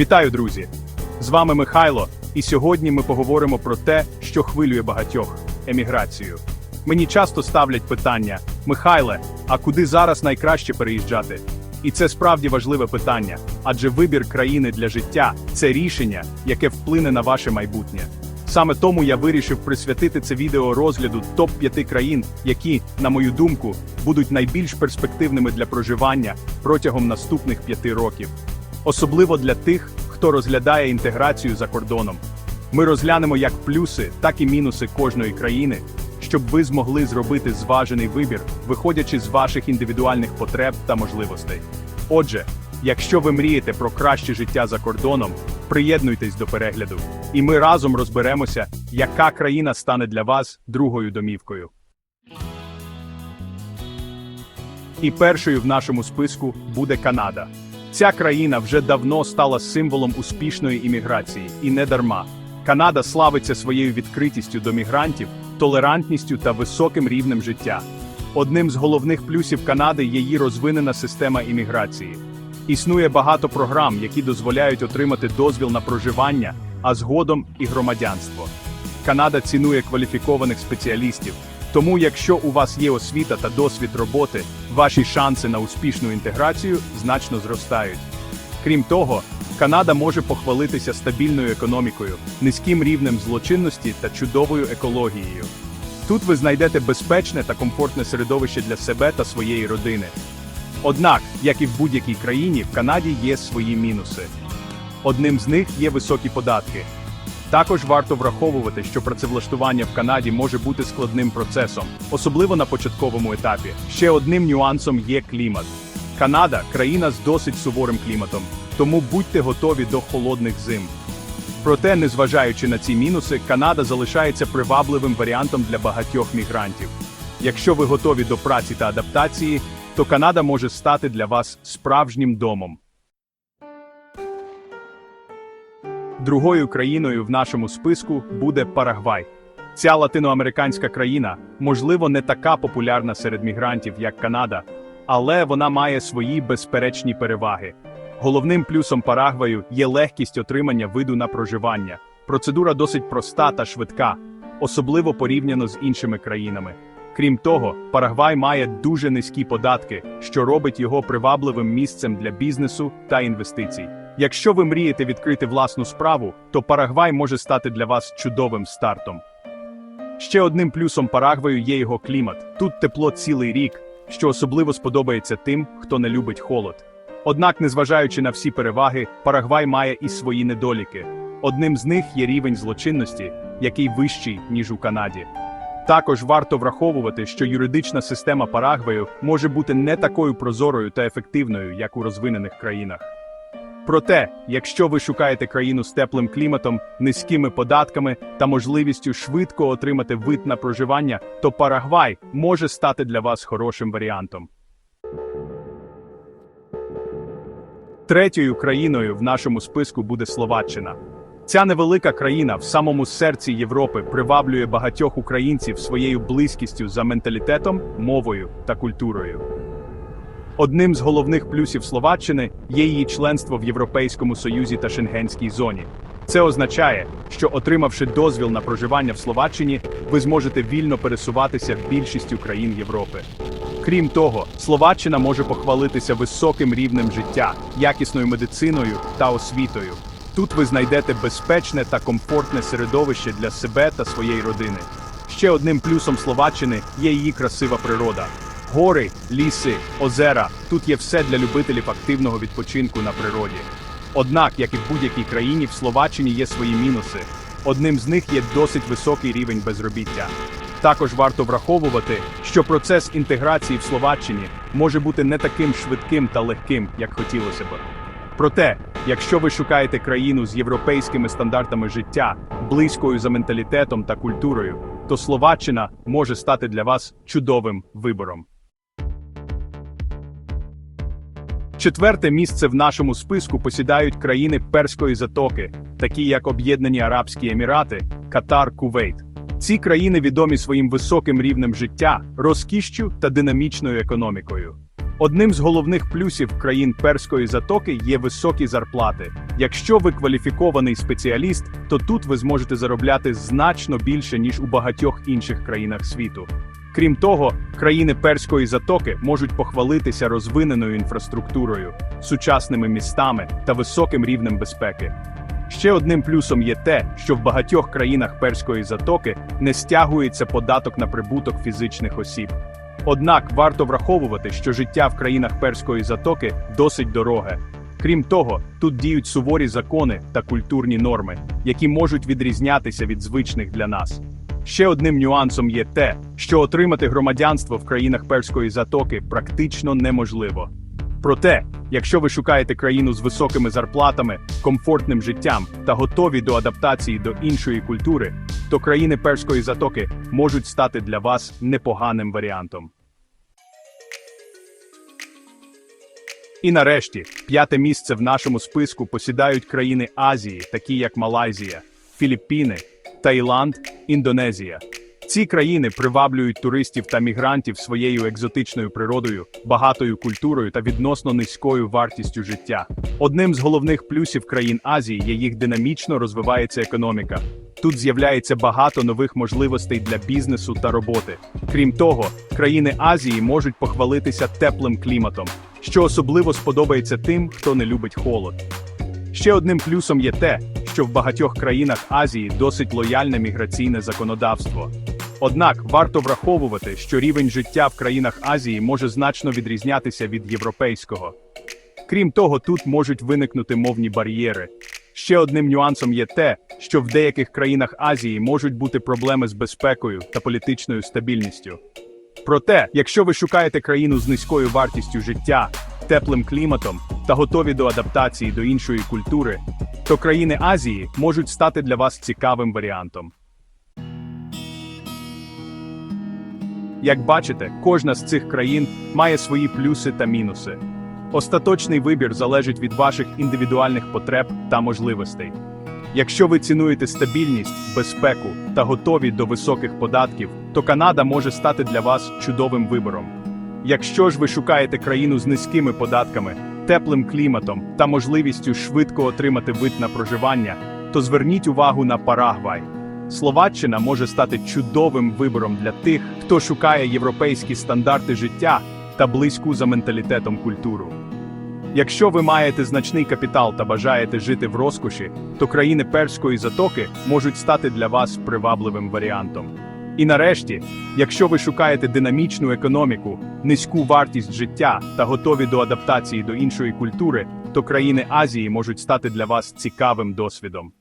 Вітаю, друзі! З вами Михайло, і сьогодні ми поговоримо про те, що хвилює багатьох еміграцію. Мені часто ставлять питання: Михайле, а куди зараз найкраще переїжджати? І це справді важливе питання, адже вибір країни для життя це рішення, яке вплине на ваше майбутнє. Саме тому я вирішив присвятити це відео розгляду топ-5 країн, які, на мою думку, будуть найбільш перспективними для проживання протягом наступних п'яти років. Особливо для тих, хто розглядає інтеграцію за кордоном. Ми розглянемо як плюси, так і мінуси кожної країни, щоб ви змогли зробити зважений вибір, виходячи з ваших індивідуальних потреб та можливостей. Отже, якщо ви мрієте про краще життя за кордоном, приєднуйтесь до перегляду, і ми разом розберемося, яка країна стане для вас другою домівкою. І першою в нашому списку буде Канада. Ця країна вже давно стала символом успішної імміграції, і не дарма. Канада славиться своєю відкритістю до мігрантів, толерантністю та високим рівнем життя. Одним з головних плюсів Канади є її розвинена система імміграції. Існує багато програм, які дозволяють отримати дозвіл на проживання, а згодом і громадянство. Канада цінує кваліфікованих спеціалістів, тому якщо у вас є освіта та досвід роботи, ваші шанси на успішну інтеграцію значно зростають. Крім того, Канада може похвалитися стабільною економікою, низьким рівнем злочинності та чудовою екологією. Тут ви знайдете безпечне та комфортне середовище для себе та своєї родини. Однак, як і в будь-якій країні, в Канаді є свої мінуси. Одним з них є високі податки. Також варто враховувати, що працевлаштування в Канаді може бути складним процесом, особливо на початковому етапі. Ще одним нюансом є клімат. Канада країна з досить суворим кліматом, тому будьте готові до холодних зим. Проте, незважаючи на ці мінуси, Канада залишається привабливим варіантом для багатьох мігрантів. Якщо ви готові до праці та адаптації, то Канада може стати для вас справжнім домом. Другою країною в нашому списку буде Парагвай. Ця латиноамериканська країна, можливо, не така популярна серед мігрантів, як Канада, але вона має свої безперечні переваги. Головним плюсом Парагваю є легкість отримання виду на проживання. Процедура досить проста та швидка, особливо порівняно з іншими країнами. Крім того, Парагвай має дуже низькі податки, що робить його привабливим місцем для бізнесу та інвестицій. Якщо ви мрієте відкрити власну справу, то Парагвай може стати для вас чудовим стартом. Ще одним плюсом Парагваю є його клімат. Тут тепло цілий рік, що особливо сподобається тим, хто не любить холод. Однак, незважаючи на всі переваги, Парагвай має і свої недоліки. Одним з них є рівень злочинності, який вищий, ніж у Канаді. Також варто враховувати, що юридична система Парагваю може бути не такою прозорою та ефективною, як у розвинених країнах. Проте, якщо ви шукаєте країну з теплим кліматом, низькими податками та можливістю швидко отримати вид на проживання, то Парагвай може стати для вас хорошим варіантом. Третьою країною в нашому списку буде Словаччина. Ця невелика країна в самому серці Європи приваблює багатьох українців своєю близькістю за менталітетом, мовою та культурою. Одним з головних плюсів Словаччини є її членство в Європейському Союзі та Шенгенській зоні. Це означає, що отримавши дозвіл на проживання в Словаччині, ви зможете вільно пересуватися більшістю країн Європи. Крім того, Словаччина може похвалитися високим рівнем життя, якісною медициною та освітою. Тут ви знайдете безпечне та комфортне середовище для себе та своєї родини. Ще одним плюсом Словаччини є її красива природа. Гори, ліси, озера тут є все для любителів активного відпочинку на природі. Однак, як і в будь-якій країні, в Словаччині є свої мінуси. Одним з них є досить високий рівень безробіття. Також варто враховувати, що процес інтеграції в Словаччині може бути не таким швидким та легким, як хотілося б. Проте, якщо ви шукаєте країну з європейськими стандартами життя, близькою за менталітетом та культурою, то Словаччина може стати для вас чудовим вибором. Четверте місце в нашому списку посідають країни Перської затоки, такі як Об'єднані Арабські Емірати, Катар, Кувейт. Ці країни відомі своїм високим рівнем життя, розкішчю та динамічною економікою. Одним з головних плюсів країн Перської затоки є високі зарплати. Якщо ви кваліфікований спеціаліст, то тут ви зможете заробляти значно більше, ніж у багатьох інших країнах світу. Крім того, країни Перської затоки можуть похвалитися розвиненою інфраструктурою, сучасними містами та високим рівнем безпеки. Ще одним плюсом є те, що в багатьох країнах Перської затоки не стягується податок на прибуток фізичних осіб. Однак варто враховувати, що життя в країнах Перської затоки досить дороге. Крім того, тут діють суворі закони та культурні норми, які можуть відрізнятися від звичних для нас. Ще одним нюансом є те, що отримати громадянство в країнах Перської затоки практично неможливо. Проте, якщо ви шукаєте країну з високими зарплатами, комфортним життям та готові до адаптації до іншої культури, то країни Перської затоки можуть стати для вас непоганим варіантом. І нарешті, п'яте місце в нашому списку посідають країни Азії, такі як Малайзія, Філіппіни, Таїланд, Індонезія. Ці країни приваблюють туристів та мігрантів своєю екзотичною природою, багатою культурою та відносно низькою вартістю життя. Одним з головних плюсів країн Азії є їх динамічно розвивається економіка. Тут з'являється багато нових можливостей для бізнесу та роботи. Крім того, країни Азії можуть похвалитися теплим кліматом, що особливо сподобається тим, хто не любить холод. Ще одним плюсом є те, що в багатьох країнах Азії досить лояльне міграційне законодавство. Однак варто враховувати, що рівень життя в країнах Азії може значно відрізнятися від європейського. Крім того, тут можуть виникнути мовні бар'єри. Ще одним нюансом є те, що в деяких країнах Азії можуть бути проблеми з безпекою та політичною стабільністю. Проте, якщо ви шукаєте країну з низькою вартістю життя, теплим кліматом та готові до адаптації до іншої культури, то країни Азії можуть стати для вас цікавим варіантом. Як бачите, кожна з цих країн має свої плюси та мінуси. Остаточний вибір залежить від ваших індивідуальних потреб та можливостей. Якщо ви цінуєте стабільність, безпеку та готові до високих податків, то Канада може стати для вас чудовим вибором. Якщо ж ви шукаєте країну з низькими податками, теплим кліматом та можливістю швидко отримати вид на проживання, то зверніть увагу на Парагвай. Словаччина може стати чудовим вибором для тих, хто шукає європейські стандарти життя та близьку за менталітетом культуру. Якщо ви маєте значний капітал та бажаєте жити в розкоші, то країни Перської затоки можуть стати для вас привабливим варіантом. І нарешті, якщо ви шукаєте динамічну економіку, низьку вартість життя та готові до адаптації до іншої культури, то країни Азії можуть стати для вас цікавим досвідом.